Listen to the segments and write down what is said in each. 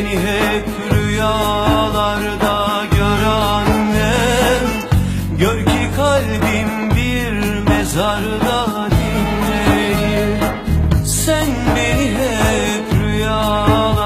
Seni hep rüyalarda gör annem. Gör ki kalbim bir mezarda dinlenir Sen beni hep rüyalarda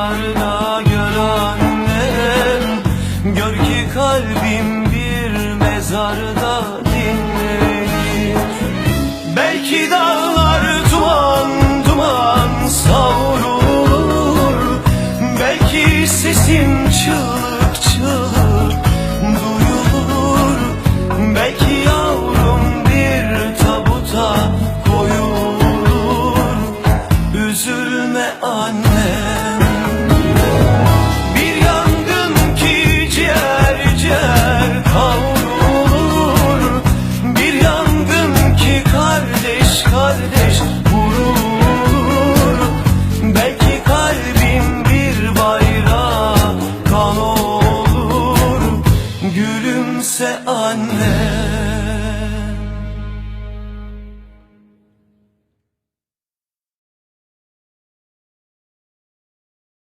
on